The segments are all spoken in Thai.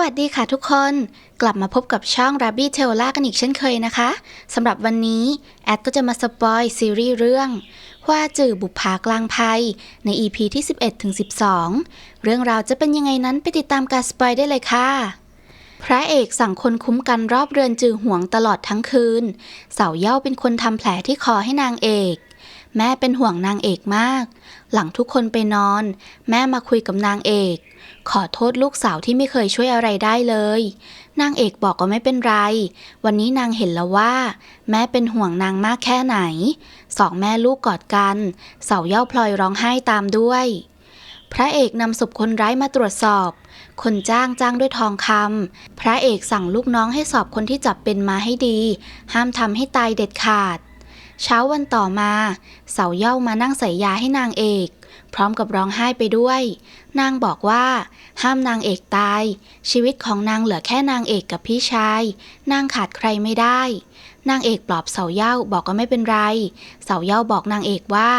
วัสดีค่ะทุกคน กลับมาพบกับช่อง Rabbit t a i l a กันอีกเช่นเคยนะคะสำหรับวันนี้ แอดก็จะมาสปอยซีรีส์เรื่องว่าจื่อบุปผากลางภัย ใน EP ที่ 11ถึง12 เรื่องราวจะเป็นยังไงนั้นไปติดตามการสปอยได้เลยค่ะ พระเอกสั่งคนคุ้มกันรอบเรือนจือห่วงตลอดทั้งคืน เสาเย่าเป็นคนทำแผลที่คอให้นางเอกแม่เป็นห่วงนางเอกมาก หลังทุกคนไปนอน แม่มาคุยกับนางเอก ขอโทษลูกสาวที่ไม่เคยช่วยอะไรได้เลย นางเอกบอกว่าไม่เป็นไร วันนี้นางเห็นแล้วว่า แม่เป็นห่วงนางมากแค่ไหน สองแม่ลูกกอดกัน เสาเย่าพลอยร้องไห้ตามด้วย พระเอกนำศพคนร้ายมาตรวจสอบ คนจ้างจ้างด้วยทองคำพระเอกสั่งลูกน้องให้สอบคนที่จับเป็นมาให้ดี ห้ามทำให้ตายเด็ดขาด เช้าวันต่อมา เสาเย่ามานั่งใส่ยาให้นางเอก พร้อมกับร้องไห้ไปด้วย นางบอกว่า ห้ามนางเอกตาย ชีวิตของนางเหลือแค่นางเอกกับพี่ชาย นางขาดใครไม่ได้ นางเอกปลอบเสาเย่าบอกก็ไม่เป็นไร เสาเย่าบอกนางเอกว่า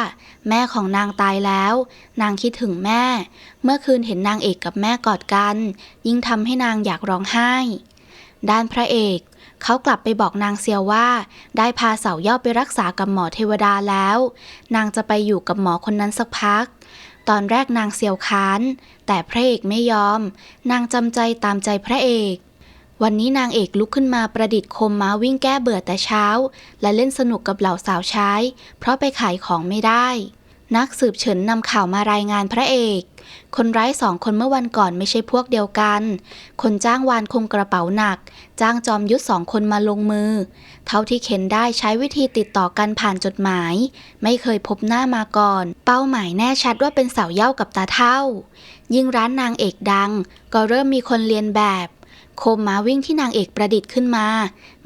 แม่ของนางตายแล้ว นางคิดถึงแม่ เมื่อคืนเห็นนางเอกกับแม่กอดกัน ยิ่งทำให้นางอยากร้องไห้ ด้านพระเอก เขากลับไปบอกนางเซียวว่า ได้พาเสาเย่าไปรักษากับหมอเทวดาแล้ว นางจะไปอยู่กับหมอคนนั้นสักพัก ตอนแรกนางเซียวค้าน แต่พระเอกไม่ยอม นางจำใจตามใจพระเอกวันนี้นางเอกลุกขึ้นมาประดิษฐ์โคมม้าวิ่งแก้เบื่อแต่เช้า และเล่นสนุกกับเหล่าสาวใช้ เพราะไปขายของไม่ได้ นักสืบเฉินนำข่าวมารายงานพระเอก คนร้ายสองคนเมื่อวันก่อนไม่ใช่พวกเดียวกัน คนจ้างวานคงกระเป๋าหนัก จ้างจอมยุทธสองคนมาลงมือ เท่าที่เข็นได้ใช้วิธีติดต่อกันผ่านจดหมาย ไม่เคยพบหน้ามาก่อน เป้าหมายแน่ชัดว่าเป็นเสาเย่ากับตาเท่า ยิ่งร้านนางเอกดัง ก็เริ่มมีคนเรียนแบบ โคมม้าวิ่งที่นางเอกประดิษฐ์ขึ้นมา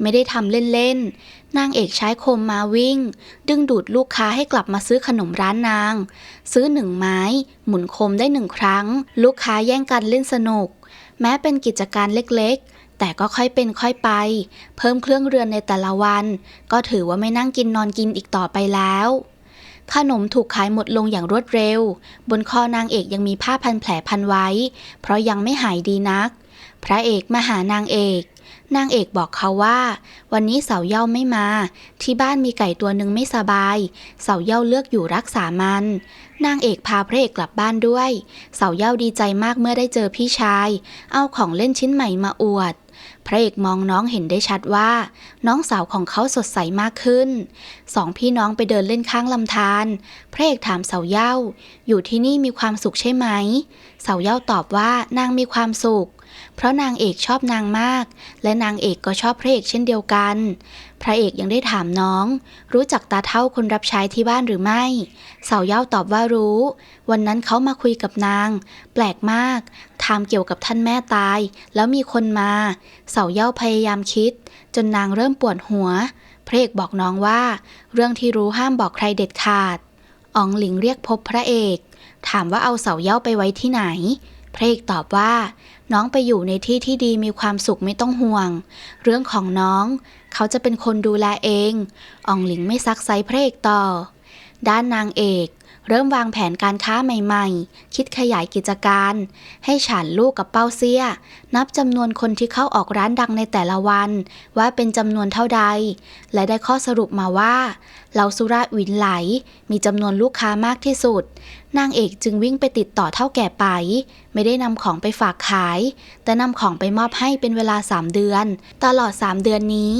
ไม่ได้ทำเล่นๆ นางเอกใช้โคมมาวิ่ง ดึงดูดลูกค้าให้กลับมาซื้อขนมร้านนาง ซื้อหนึ่งไม้ หมุนโคมได้หนึ่งครั้ง ลูกค้าแย่งกันเล่นสนุก แม้เป็นกิจการเล็กๆ แต่ก็ค่อยเป็นค่อยไป เพิ่มเครื่องเรือนในแต่ละวัน ก็ถือว่าไม่นั่งกินนอนกินอีกต่อไปแล้ว ขนมถูกขายหมดลงอย่างรวดเร็ว บนคอนางเอกยังมีผ้าพันแผลพันไว้ เพราะยังไม่หายดีนัก พระเอกมาหานางเอก นางเอกบอกเขาว่า วันนี้เสาเย่าไม่มา ที่บ้านมีไก่ตัวหนึ่งไม่สบาย เสาเย่าเลือกอยู่รักษามัน นางเอกพาพระเอกกลับบ้านด้วย เสาเย่าดีใจมากเมื่อได้เจอพี่ชาย เอาของเล่นชิ้นใหม่มาอวดพระเอกมองน้องเห็นได้ชัดว่า น้องสาวของเขาสดใสมากขึ้น สองพี่น้องไปเดินเล่นข้างลำธารพระเอกถามเสาเย่า อยู่ที่นี่มีความสุขใช่ไหม เสาเย่าตอบว่านางมีความสุข เพราะนางเอกชอบนางมาก และนางเอกก็ชอบพระเอกเช่นเดียวกัน พระเอกยังได้ถามน้อง รู้จักตาเท่าคนรับใช้ที่บ้านหรือไม่เสาเย่าตอบว่ารู้ วันนั้นเขามาคุยกับนาง แปลกมากถามเกี่ยวกับท่านแม่ตาย แล้วมีคนมาเสาเย่าพยายามคิด จนนางเริ่มปวดหัว พระเอกบอกน้องว่า เรื่องที่รู้ห้ามบอกใครเด็ดขาดอ๋องหลิงเรียกพบพระเอก ถามว่าเอาเสาเย่าไปไว้ที่ไหน พระเอกตอบว่า น้องไปอยู่ในที่ที่ดีมีความสุขไม่ต้องห่วง เรื่องของน้อง เขาจะเป็นคนดูแลเองอ่องหลิงไม่ซักไซพระเอกต่อ ด้านนางเอก เริ่มวางแผนการค้าใหม่ๆ คิดขยายกิจการ ให้ฉันลูกกับเป้าเซีย นับจำนวนคนที่เข้าออกร้านดังในแต่ละวัน ว่าเป็นจำนวนเท่าใด และได้ข้อสรุปมาว่าเหล่าสุราวินไหล มีจำนวนลูกค้ามากที่สุด นางเอกจึงวิ่งไปติดต่อเท่าแก่ไป ไม่ได้นำของไปฝากขาย แต่นำของไปมอบให้เป็นเวลา 3 เดือน ตลอด 3 เดือนนี้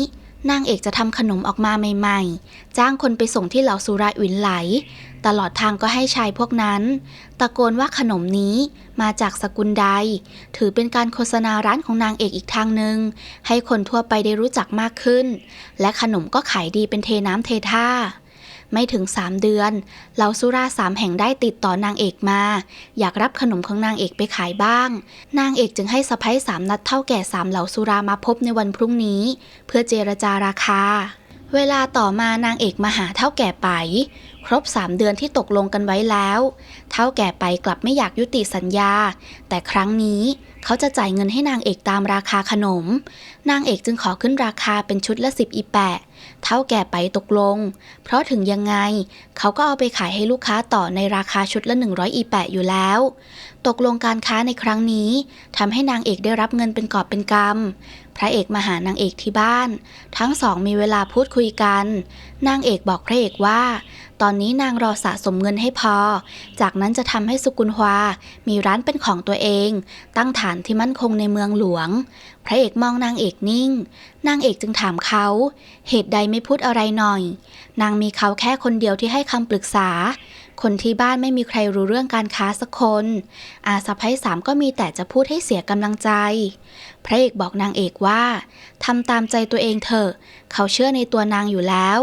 นางเอกจะทำขนมออกมาใหม่ ๆ จ้างคนไปส่งที่เหล่าสุราวินไหล ตลอดทางก็ให้ชายพวกนั้น ตะโกนว่าขนมนี้มาจากสกุลใด ถือเป็นการโฆษณาร้านของนางเอกอีกทางหนึ่งให้คนทั่วไปได้รู้จักมากขึ้น และขนมก็ขายดีเป็นเทน้ำเทท่า ไม่ถึง 3 เดือนเหล่าสุราสามแห่งได้ติดต่อนางเอกมา อยากรับขนมของนางเอกไปขายบ้าง นางเอกจึงให้สะพ้ยสามนัดเท่าแก่สามเหล่าสุรามาพบในวันพรุ่งนี้ เพื่อเจรจาราคา เวลาต่อมานางเอกมาหาเท่าแก่ไปครบ 3 เดือนที่ตกลงกันไว้แล้ว เท่าแก่ไปกลับไม่อยากยุติสัญญา แต่ครั้งนี้เขาจะจ่ายเงินให้นางเอกตามราคาขนม นางเอกจึงขอขึ้นราคาเป็นชุดละสิบอีแปะ เท่าแก่ไปตกลง เพราะถึงยังไง เขาก็เอาไปขายให้ลูกค้าต่อในราคาชุดละ 100 อีแปะอยู่แล้ว ตกลงการค้าในครั้งนี้ทำให้นางเอกได้รับเงินเป็นกอบเป็นกำพระเอกมาหานางเอกที่บ้าน ทั้งสองมีเวลาพูดคุยกัน นางเอกบอกพระเอกว่า ตอนนี้นางรอสะสมเงินให้พอ จากนั้นจะทำให้สุกุลฮวา มีร้านเป็นของตัวเอง ตั้งฐานที่มั่นคงในเมืองหลวง พระเอกมองนางเอกนิ่ง นางเอกจึงถามเขา เหตุใดไม่พูดอะไรหน่อย นางมีเขาแค่คนเดียวที่ให้คำปรึกษา คนที่บ้านไม่มีใครรู้เรื่องการค้าสักคน อาสะพ้ยสามก็มีแต่จะพูดให้เสียกำลังใจ พระเอกบอกนางเอกว่าทำตามใจตัวเองเถอะ เขาเชื่อในตัวนางอยู่แล้ว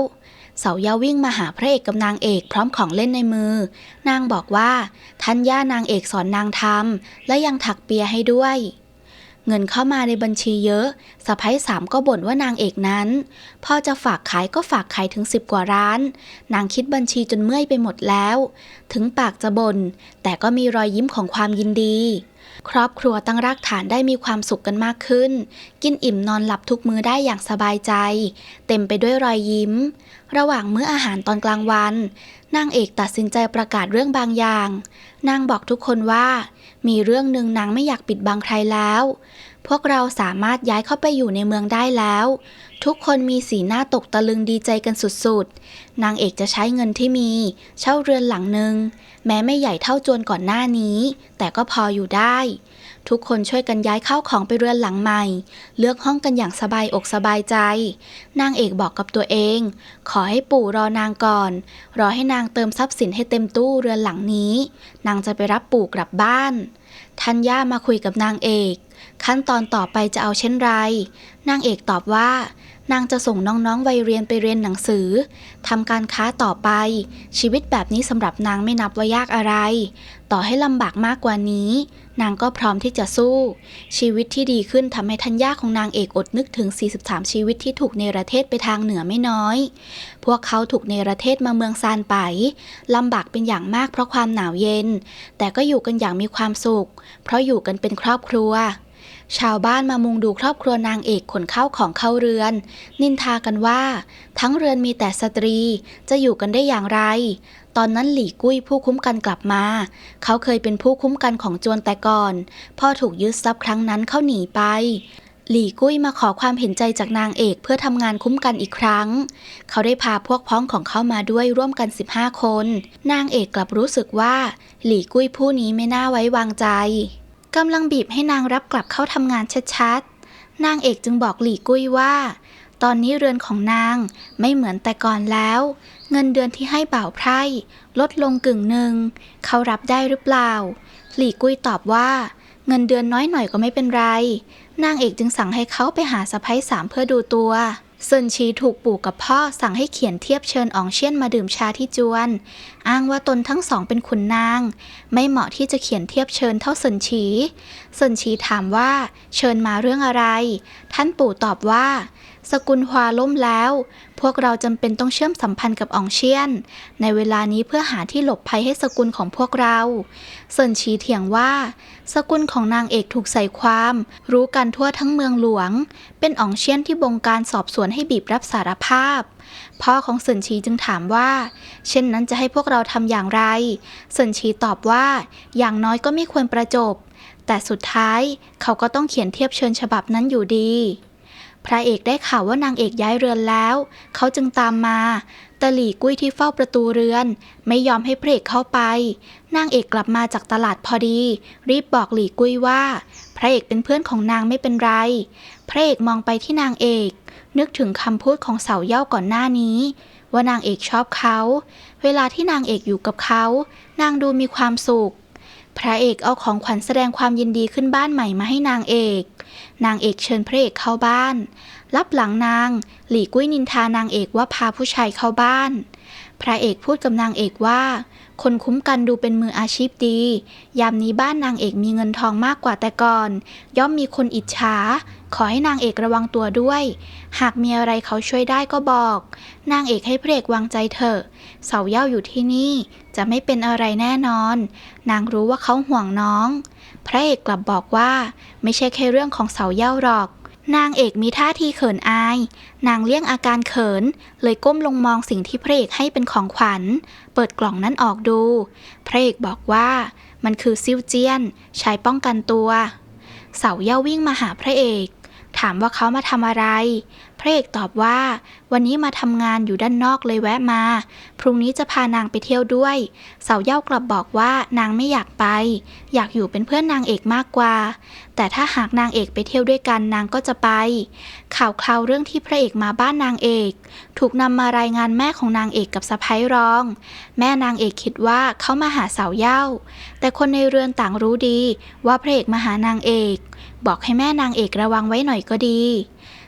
เสาเยาวิ่งมาหาพระเอกกับนางเอกพร้อมของเล่นในมือ นางบอกว่าท่านย่านางเอกสอนนางทำและยังถักเปียให้ด้วย เงินเข้ามาในบัญชีเยอะสะพ้ยสามก็บ่นว่านางเอกนั้น พอจะฝากขายก็ฝากขายถึงสิบกว่าร้าน นางคิดบัญชีจนเมื่อยไปหมดแล้ว ถึงปากจะบน่นแต่ก็มีรอยยิ้มของความยินดี ครอบครัวตั้งรากฐานได้มีความสุขกันมากขึ้น กินอิ่มนอนหลับทุกมื้อได้อย่างสบายใจ เต็มไปด้วยรอยยิ้ม ระหว่างมื้ออาหารตอนกลางวัน นางเอกตัดสินใจประกาศเรื่องบางอย่าง นางบอกทุกคนว่า มีเรื่องหนึ่งนางไม่อยากปิดบังใครแล้ว พวกเราสามารถย้ายเข้าไปอยู่ในเมืองได้แล้ว ทุกคนมีสีหน้าตกตะลึงดีใจกันสุดๆ นางเอกจะใช้เงินที่มี เช่าเรือนหลังหนึ่ง แม้ไม่ใหญ่เท่าจวนก่อนหน้านี้ แต่ก็พออยู่ได้ ทุกคนช่วยกันย้ายเข้าของไปเรือนหลังใหม่ เลือกห้องกันอย่างสบายอกสบายใจ นางเอกบอกกับตัวเอง ขอให้ปู่รอนางก่อน รอให้นางเติมทรัพย์สินให้เต็มตู้เรือนหลังนี้ นางจะไปรับปู่กลับบ้านทัญญามาคุยกับนางเอก ขั้นตอนต่อไปจะเอาเช่นไร นางเอกตอบว่า นางจะส่งน้องๆ วัยเรียนไปเรียนหนังสือทำการค้าต่อไป ชีวิตแบบนี้สำหรับนางไม่นับว่ายากอะไร ต่อให้ลำบากมากกว่านี้ นางก็พร้อมที่จะสู้ ชีวิตที่ดีขึ้นทำให้ทัญญาของนางเอกอดนึกถึง 43 ชีวิตที่ถูกเนรเทศไปทางเหนือไม่น้อย พวกเขาถูกเนรเทศมาเมืองซานไปลำบากเป็นอย่างมากเพราะความหนาวเย็น แต่ก็อยู่กันอย่างมีความสุข เพราะอยู่กันเป็นครอบครัว ชาวบ้านมามุงดูครอบครัวนางเอกขนข้าวของเข้าเรือน นินทากันว่า ทั้งเรือนมีแต่สตรีจะอยู่กันได้อย่างไร ตอนนั้นหลี่กุ้ยผู้คุ้มกันกลับมา เขาเคยเป็นผู้คุ้มกันของจวนแต่ก่อน พ่อถูกยึดทรัพย์ครั้งนั้นเขาหนีไปหลี่กุ้ยมาขอความเห็นใจจากนางเอกเพื่อทำงานคุ้มกันอีกครั้ง เขาได้พาพวกพ้องของเขามาด้วยร่วมกัน 15 คน นางเอกกลับรู้สึกว่า หลี่กุ้ยผู้นี้ไม่น่าไว้วางใจ กำลังบีบให้นางรับกลับเข้าทำงานชัดๆ นางเอกจึงบอกหลี่กุ้ยว่า ตอนนี้เรือนของนางไม่เหมือนแต่ก่อนแล้ว เงินเดือนที่ให้บ่าวไพร่ ลดลงกึ่งหนึ่ง เขารับได้หรือเปล่า หลี่กุ้ยตอบว่า เงินเดือนน้อยหน่อยก็ไม่เป็นไร นางเอกจึงสั่งให้เขาไปหาสะพ้ยสามเพื่อดูตัว ซินชีถูกปู่กับพ่อสั่งให้เขียนเทียบเชิญอองเชียนมาดื่มชาที่จวน อ้างว่าตนทั้งสองเป็นขุนนาง ไม่เหมาะที่จะเขียนเทียบเชิญเท่าซินชีซินชีถามว่าเชิญมาเรื่องอะไร ท่านปู่ตอบว่า สกุลฮวาล่มแล้ว พวกเราจำเป็นต้องเชื่อมสัมพันธ์กับอองเชียน ในเวลานี้เพื่อหาที่หลบภัยให้สกุลของพวกเราเซินชีเถียงว่า สกุลของนางเอกถูกใส่ความ รู้กันทั่วทั้งเมืองหลวง เป็นอองเชียนที่บงการสอบสวนให้บีบรับสารภาพ พ่อของเซินชีจึงถามว่า เช่นนั้นจะให้พวกเราทำอย่างไรเซินชีตอบว่า อย่างน้อยก็ไม่ควรประจบแต่สุดท้ายเขาก็ต้องเขียนเทียบเชิญฉบับนั้นอยู่ดี พระเอกได้ข่าวว่านางเอกย้ายเรือนแล้ว เขาจึงตามมาแตหลี่กุ้ยที่เฝ้าประตูเรือน ไม่ยอมให้พระเอกเข้าไป นางเอกกลับมาจากตลาดพอดี รีบบอกหลี่กุ้ยว่า พระเอกเป็นเพื่อนของนางไม่เป็นไร พระเอกมองไปที่นางเอก นึกถึงคำพูดของเสาเย่าก่อนหน้านี้ ว่านางเอกชอบเขา เวลาที่นางเอกอยู่กับเขา นางดูมีความสุข พระเอกเอาของขวัญแสดงความยินดีขึ้นบ้านใหม่มาให้นางเอก นางเอกเชิญพระเอกเข้าบ้าน รับหลังนาง หลี่กุ้ยนินทานางเอกว่าพาผู้ชายเข้าบ้าน พระเอกพูดกับนางเอกว่า คนคุ้มกันดูเป็นมืออาชีพดี ยามนี้บ้านนางเอกมีเงินทองมากกว่าแต่ก่อน ย่อมมีคนอิจฉา ขอให้นางเอกระวังตัวด้วย หากมีอะไรเขาช่วยได้ก็บอก นางเอกให้พระเอกวางใจเถอะเสาเย่าอยู่ที่นี่ จะไม่เป็นอะไรแน่นอน นางรู้ว่าเขาห่วงน้อง พระเอกกลับบอกว่า ไม่ใช่แค่เรื่องของเสาเย่าหรอก นางเอกมีท่าทีเขินอาย นางเลี่ยงอาการเขิน เลยก้มลงมองสิ่งที่พระเอกให้เป็นของขวัญ เปิดกล่องนั้นออกดู พระเอกบอกว่า มันคือซิวเจียน ใช้ป้องกันตัว เสาเย่าวิ่งมาหาพระเอก ถามว่าเขามาทำอะไร พระเอกตอบว่า วันนี้มาทำงานอยู่ด้านนอกเลยแวะมา พรุ่งนี้จะพานางไปเที่ยวด้วย เสาเย่ากลับบอกว่านางไม่อยากไป อยากอยู่เป็นเพื่อนนางเอกมากกว่า แต่ถ้าหากนางเอกไปเที่ยวด้วยกันนางก็จะไป ข่าวคราวเรื่องที่พระเอกมาบ้านนางเอก ถูกนำมารายงานแม่ของนางเอกกับสะพ้ายรอง แม่นางเอกคิดว่าเขามาหาสาวเย้าแต่คนในเรือนต่างรู้ดีว่าพระเอกมาหานางเอก บอกให้แม่นางเอกระวังไว้หน่อยก็ดี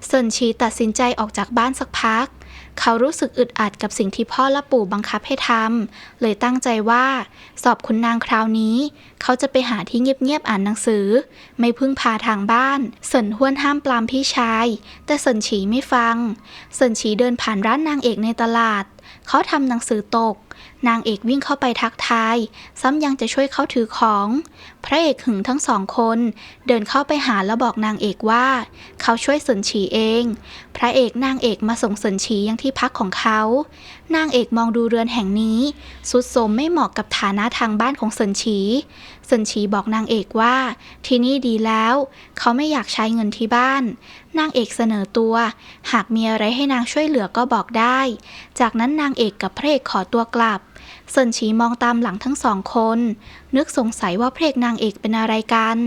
เซินชีตัดสินใจออกจากบ้านสักพัก เขารู้สึกอึดอัดกับสิ่งที่พ่อและปู่บังคับให้ทำเลยตั้งใจว่า สอบคุณนางคราวนี้ เขาจะไปหาที่เงียบๆอ่านหนังสือ ไม่พึ่งพาทางบ้านเซินห้วนห้ามปรามพี่ชาย แต่เซินฉีไม่ฟังเซินฉีเดินผ่านร้านนางเอกในตลาด เขาทำหนังสือตกนางเอกวิ่งเข้าไปทักทาย ซ้ำยังจะช่วยเขาถือของพระเอกหึงทั้งสองคน เดินเข้าไปหาแล้วบอกนางเอกว่า เขาช่วยสนฉีเอง พระเอกนางเอกมาส่งสนฉียังที่พักของเขา นางเอกมองดูเรือนแห่งนี้สุดโสมไม่เหมาะกับฐานะทางบ้านของสนฉีสนฉีบอกนางเอกว่า ที่นี่ดีแล้ว เขาไม่อยากใช้เงินที่บ้าน นางเอกเสนอตัว หากมีอะไรให้นางช่วยเหลือก็บอกได้ จากนั้นนางเอกกับพระเอกขอตัวกลับ เซินฉีมองตามหลังทั้งสองคน นึกสงสัยว่าพระเอกนางเอกเป็นอะไรกัน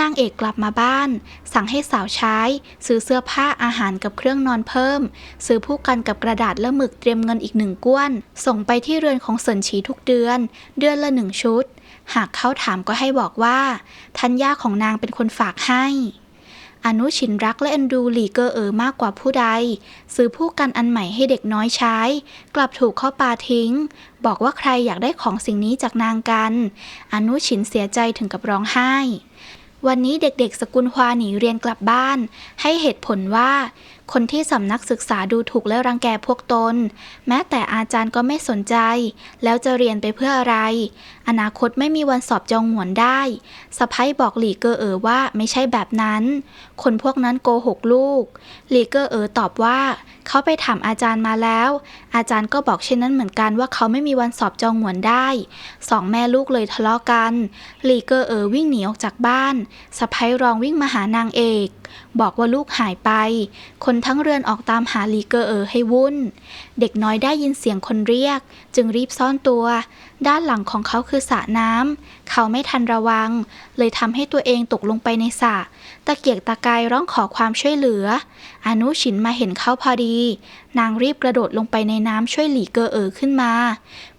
นางเอกกลับมาบ้าน สั่งให้สาวใช้ ซื้อเสื้อผ้าอาหารกับเครื่องนอนเพิ่ม ซื้อผู้กันกับกระดาษและหมึกเตรียมเงินอีกหนึ่งก้วน ส่งไปที่เรือนของเซินฉีทุกเดือน เดือนละหนึ่งชุด หากเขาถามก็ให้บอกว่าทัญญาของนางเป็นคนฝากให้ อนุชินรักและเอ็นดูหลีเกอเออมากกว่าผู้ใด ซื้อผู้กันอันใหม่ให้เด็กน้อยใช้ กลับถูกข้อปาทิ้ง บอกว่าใครอยากได้ของสิ่งนี้จากนางกัน อนุชินเสียใจถึงกับร้องไห้ วันนี้เด็กๆ สกุลควาหนีเรียนกลับบ้าน ให้เหตุผลว่า คนที่สำนักศึกษาดูถูกและรังแกพวกตน แม้แต่อาจารย์ก็ไม่สนใจ แล้วจะเรียนไปเพื่ออะไร อนาคตไม่มีวันสอบจองหวนได้สะพ้ยบอกหลีเกอเออว่าไม่ใช่แบบนั้น คนพวกนั้นโกหกลูก หลีเกอเออตอบว่า เขาไปถามอาจารย์มาแล้ว อาจารย์ก็บอกเช่นนั้นเหมือนกันว่าเขาไม่มีวันสอบจองหวนได้สองแม่ลูกเลยทะเลาะกัน หลีเกอเออวิ่งหนีออกจากบ้านสะพ้ยรองวิ่งมาหานางเอก บอกว่าลูกหายไป คนทั้งเรือนออกตามหาลีเกอเออให้วุ่น เด็กน้อยได้ยินเสียงคนเรียก จึงรีบซ่อนตัว ด้านหลังของเขาคือสระน้ำเขาไม่ทันระวัง เลยทำให้ตัวเองตกลงไปในสระตะเกียกตะกายร้องขอความช่วยเหลือ อนุชินมาเห็นเขาพอดี นางรีบกระโดดลงไปในน้ำช่วยหลีเกอเอ๋อขึ้นมา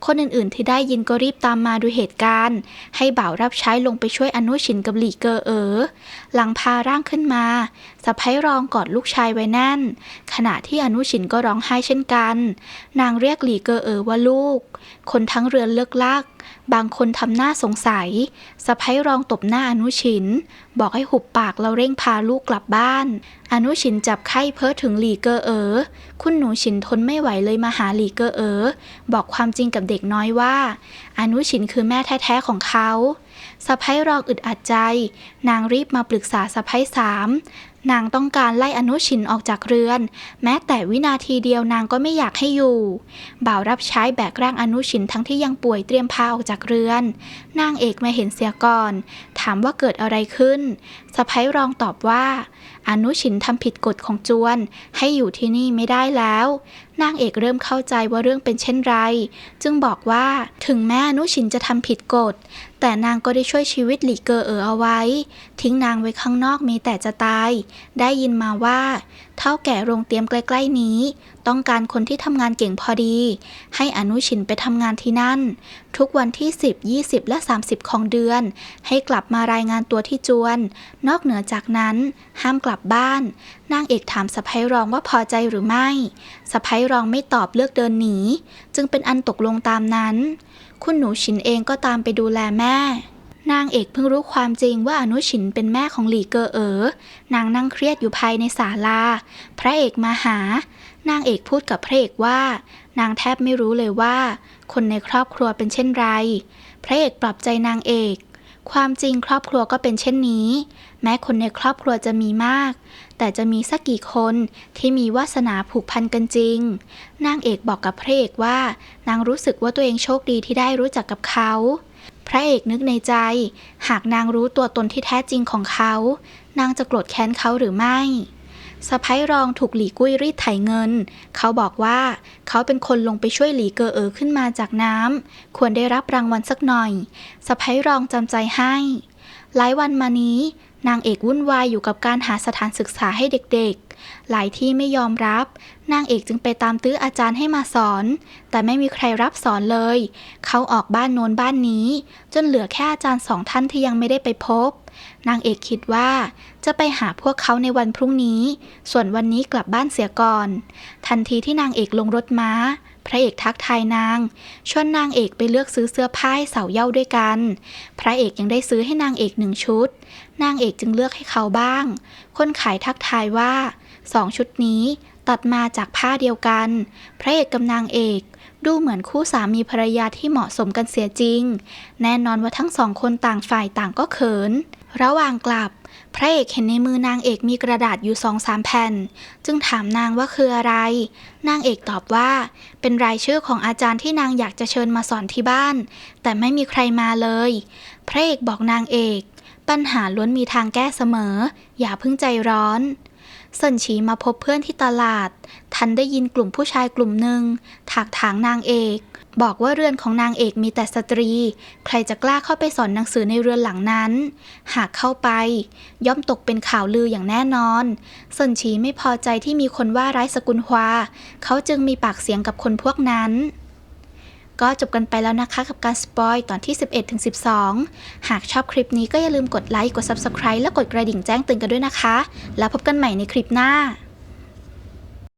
คนอื่นๆที่ได้ยินก็รีบตามมาดูเหตุการณ์ ให้บ่าวรับใช้ลงไปช่วยอนุชินกับหลีเกอเอ๋อหลังพาร่างขึ้นมาสะพ้ยรองกอดลูกชายไว้แน่น ขณะที่อนุชินก็ร้องไห้เช่นกัน นางเรียกหลีเกอเอ๋อว่าลูก คนทั้งเรือนเลิกลักบางคนทำหน้าสงสัยสะพ้ยรองตบหน้าอนุชิน บอกให้หุบปากแล้วเร่งพาลูกกลับบ้าน อนุชินจับไข้เพ้อถึงหลีเกอเอ๋อคุณหนูชินทนไม่ไหวเลยมาหาหลีเกอเอ๋อบอกความจริงกับเด็กน้อยว่า อนุชินคือแม่แท้ๆของเขาสะพ้ยรองอึดอัดใจ นางรีบมาปรึกษาสะพ้ยสาม นางต้องการไล่อนุชินออกจากเรือน แม้แต่วินาทีเดียวนางก็ไม่อยากให้อยู่ บ่าวรับใช้แบกร่างอนุชินทั้งที่ยังป่วยเตรียมพาออกจากเรือน นางเอกมาเห็นเสียก่อน ถามว่าเกิดอะไรขึ้นสะพ้ยรองตอบว่า อนุชินทำผิดกฎของจวน ให้อยู่ที่นี่ไม่ได้แล้ว นางเอกเริ่มเข้าใจว่าเรื่องเป็นเช่นไร จึงบอกว่าถึงแม่อนุชินจะทำผิดกฎ แต่นางก็ได้ช่วยชีวิตหลีเกอเออเอาไว้ ทิ้งนางไว้ข้างนอกมีแต่จะตาย ได้ยินมาว่าเท่าแก่โรงเตรียมใกล้ ๆ นี้ ต้องการคนที่ทำงานเก่งพอดี ให้อนุชินไปทำงานที่นั่น ทุกวันที่ 10 20 และ 30 ของเดือน ให้กลับมารายงานตัวที่จวน นอกเหนือจากนั้น ห้ามกลับบ้าน นางเอกถามสะพ้ยรองว่าพอใจหรือไม่สะพ้ยรองไม่ตอบเลือกเดินหนี จึงเป็นอันตกลงตามนั้น คุณหนูชินเองก็ตามไปดูแลแม่ นางเอกเพิ่งรู้ความจริงว่าอนุชินเป็นแม่ของหลีเกอเอ๋อนางนั่งเครียดอยู่ภายในศาลา พระเอกมาหา นางเอกพูดกับพระเอกว่า นางแทบไม่รู้เลยว่า คนในครอบครัวเป็นเช่นไร พระเอกปรับใจนางเอก ความจริงครอบครัวก็เป็นเช่นนี้ แม้คนในครอบครัวจะมีมาก แต่จะมีสักกี่คนที่มีวาสนาผูกพันกันจริง นางเอกบอกกับพระเอกว่า นางรู้สึกว่าตัวเองโชคดีที่ได้รู้จักกับเขา พระเอกนึกในใจ หากนางรู้ตัวตนที่แท้จริงของเขา นางจะโกรธแค้นเขาหรือไม่สะพ้ยรองถูกหลีกุ้ยรีดไถเงิน เขาบอกว่าเขาเป็นคนลงไปช่วยหลีเกอเออขึ้นมาจากน้ำ ควรได้รับรางวัลสักหน่อยสะพ้ยรองจำใจให้ หลายวันมานี้ นางเอกวุ่นวายอยู่กับการหาสถานศึกษาให้เด็กๆ หลายที่ไม่ยอมรับ นางเอกจึงไปตามตื้ออาจารย์ให้มาสอน แต่ไม่มีใครรับสอนเลย เขาออกบ้านโน้นบ้านนี้ จนเหลือแค่อาจารย์สองท่านที่ยังไม่ได้ไปพบ นางเอกคิดว่า จะไปหาพวกเขาในวันพรุ่งนี้ ส่วนวันนี้กลับบ้านเสียก่อน ทันทีที่นางเอกลงรถม้าพระเอกทักทายนาง ชวนนางเอกไปเลือกซื้อเสื้อผ้าให้สาวเย้าด้วยกัน พระเอกยังได้ซื้อให้นางเอกหนึ่งชุด นางเอกจึงเลือกให้เขาบ้าง คนขายทักทายว่าสองชุดนี้ตัดมาจากผ้าเดียวกัน พระเอกกับนางเอกดูเหมือนคู่สามีภรรยาที่เหมาะสมกันเสียจริง แน่นอนว่าทั้งสองคนต่างฝ่ายต่างก็เขิน ระหว่างกลับ พระเอกเห็นในมือนางเอกมีกระดาษอยู่สองสามแผ่น จึงถามนางว่าคืออะไร นางเอกตอบว่า เป็นรายชื่อของอาจารย์ที่นางอยากจะเชิญมาสอนที่บ้าน แต่ไม่มีใครมาเลย พระเอกบอกนางเอก ปัญหาล้วนมีทางแก้เสมอ อย่าเพิ่งใจร้อนเซินฉีมาพบเพื่อนที่ตลาด ทันได้ยินกลุ่มผู้ชายกลุ่มหนึ่งถากถางนางเอก บอกว่าเรือนของนางเอกมีแต่สตรี ใครจะกล้าเข้าไปสอนหนังสือในเรือนหลังนั้น หากเข้าไป ย่อมตกเป็นข่าวลืออย่างแน่นอนเซินฉีไม่พอใจที่มีคนว่าร้ายสกุลฮวา เขาจึงมีปากเสียงกับคนพวกนั้น ก็จบกันไปแล้วนะคะกับการสปอยตอนที่ 11ถึง12 หากชอบคลิปนี้ก็อย่าลืมกดไลค์ กด Subscribe และกดกระดิ่งแจ้งเตือนกันด้วยนะคะ แล้วพบกันใหม่ในคลิปหน้า